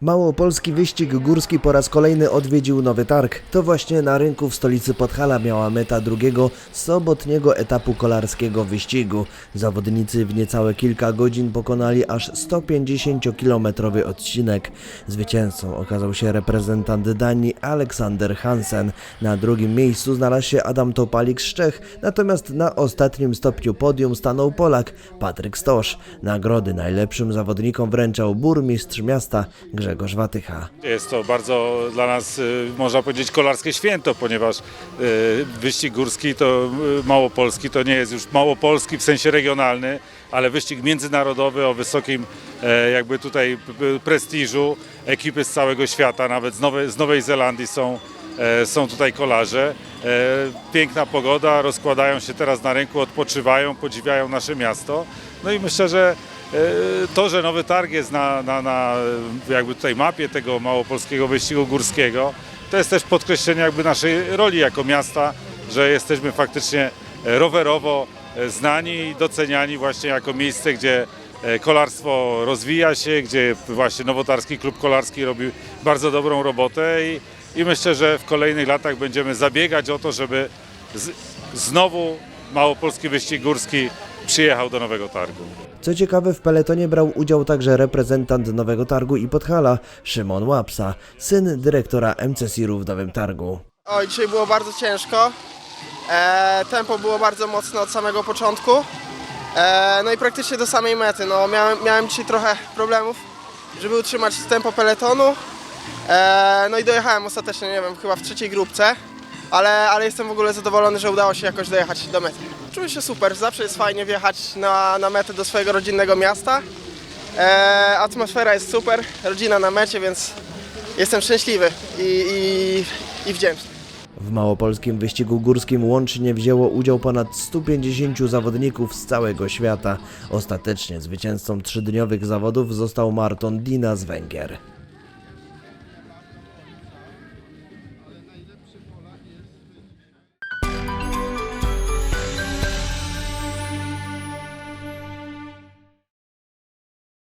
Małopolski wyścig górski po raz kolejny odwiedził Nowy Targ. To właśnie na rynku w stolicy Podhala miała meta drugiego sobotniego etapu kolarskiego wyścigu. Zawodnicy w niecałe kilka godzin pokonali aż 150-kilometrowy odcinek. Zwycięzcą okazał się reprezentant Danii Aleksander Hansen. Na drugim miejscu znalazł się Adam Topalik z Czech, natomiast na ostatnim stopniu podium stanął Polak Patryk Stosz. Nagrody najlepszym zawodnikom wręczał burmistrz miasta Grzegorz Watycha. Jest to bardzo dla nas, y, można powiedzieć, kolarskie święto, ponieważ y, wyścig górski to y, małopolski, to nie jest już małopolski w sensie regionalny, ale wyścig międzynarodowy o wysokim e, jakby tutaj prestiżu. Ekipy z całego świata, nawet z Nowej, z Nowej Zelandii są, e, są tutaj kolarze. E, Piękna pogoda, rozkładają się teraz na rynku, odpoczywają, podziwiają nasze miasto. No i myślę, że E, To, że Nowy Targ jest na, na, na e, jakby tutaj mapie tego małopolskiego wyścigu górskiego, to jest też podkreślenie jakby naszej roli jako miasta, że jesteśmy faktycznie e, rowerowo znani i doceniani właśnie jako miejsce, gdzie kolarstwo rozwija się, gdzie właśnie Nowotarski Klub Kolarski robi bardzo dobrą robotę i, i myślę, że w kolejnych latach będziemy zabiegać o to, żeby z, znowu małopolski wyścig górski przyjechał do Nowego Targu. Co ciekawe, w peletonie brał udział także reprezentant Nowego Targu i Podhala, Szymon Łapsa, syn dyrektora MCSIR-u w Nowym Targu. Oj, dzisiaj było bardzo ciężko. E, tempo było bardzo mocne od samego początku. E, no i praktycznie do samej mety. No, miałem, miałem dzisiaj trochę problemów, żeby utrzymać tempo peletonu. E, no i dojechałem ostatecznie, nie wiem, chyba w trzeciej grupce. Ale, ale jestem w ogóle zadowolony, że udało się jakoś dojechać do mety. Czuję się super, zawsze jest fajnie wjechać na, na metę do swojego rodzinnego miasta. E, atmosfera jest super, rodzina na mecie, więc jestem szczęśliwy i, i, i wdzięczny. W małopolskim wyścigu górskim łącznie wzięło udział ponad 150 zawodników z całego świata. Ostatecznie zwycięzcą trzydniowych zawodów został Marton Dina z Węgier.